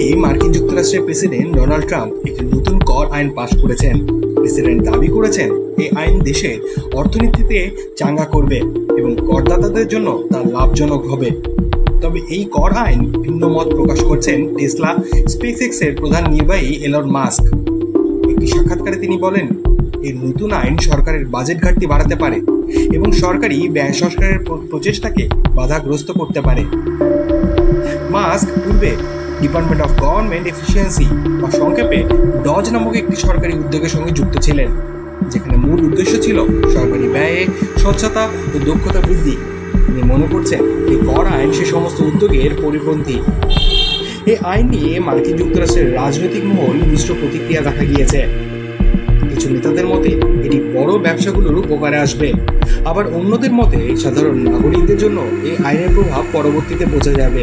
যুক্তরাষ্ট্রের president Donald Trump একটি নতুন কর আইন পাশ করেছেন। প্রেসিডেন্ট দাবি করেছেন এই আইন দেশের অর্থনীতিতে চাঙ্গা করবে এবং করদাতাদের জন্য তা লাভজনক হবে। তবে এই কর আইন ভিন্ন মত প্রকাশ করছেন টেসলা স্পেসএক্স এর প্রধান নির্বাহী এলন মাস্ক। একটি সাক্ষাৎকারে তিনি বলেন এই নতুন আইন সরকারের বাজেট ঘাটতি বাড়াতে পারে এবং সরকারি ব্যয় সংস্কারের প্রচেষ্টাকে বাধাগ্রস্ত করতে পারে। মাস্ক পূর্বে ডিপার্টমেন্ট অফ গভর্নমেন্ট এফিসিয়েন্সি বা সংক্ষেপে ডজ নামক একটি সরকারি উদ্যোগের সঙ্গে যুক্ত ছিলেন, যেখানে মূল উদ্দেশ্য ছিল সরকারি ব্যয়ে স্বচ্ছতা ও দক্ষতা বৃদ্ধি। তিনি মনে করছেন এই কর আইন সে সমস্ত উদ্যোগের পরিপন্থী। এই আইন নিয়ে মার্কিন যুক্তরাষ্ট্রের রাজনৈতিক মহল মিশ্র প্রতিক্রিয়া দেখা গিয়েছে। কিছু নেতাদের মতে, এটি বড় ব্যবসাগুলোর উপকারে আসবে। আবার অন্যদের মতে, সাধারণ নাগরিকদের জন্য এই আইনের প্রভাব পরবর্তীতে বোঝা যাবে।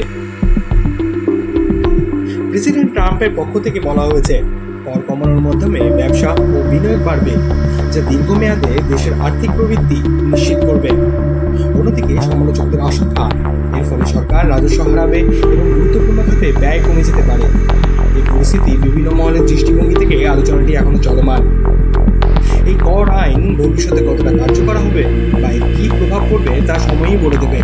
প্রেসিডেন্ট ট্রাম্পের পক্ষ থেকে বলা হয়েছে কর কমানোর মাধ্যমে ব্যবসা ও বিনিয়োগ বাড়বে, যা দীর্ঘমেয়াদে দেশের আর্থিক প্রবৃদ্ধি নিশ্চিত করবে। অন্যদিকে সমালোচকদের আশঙ্কা, এর ফলে সরকার রাজস্ব হারাবে এবং গুরুত্বপূর্ণ খাতে ব্যয় কমে যেতে পারে। এই পরিস্থিতি বিভিন্ন মহলের দৃষ্টিভঙ্গি থেকে আলোচনাটি এখনও চলমান। এই কর আইন ভবিষ্যতে কতটা কার্যকর হবে বা এর কী প্রভাব পড়বে তা সময়ই বলে দেবে।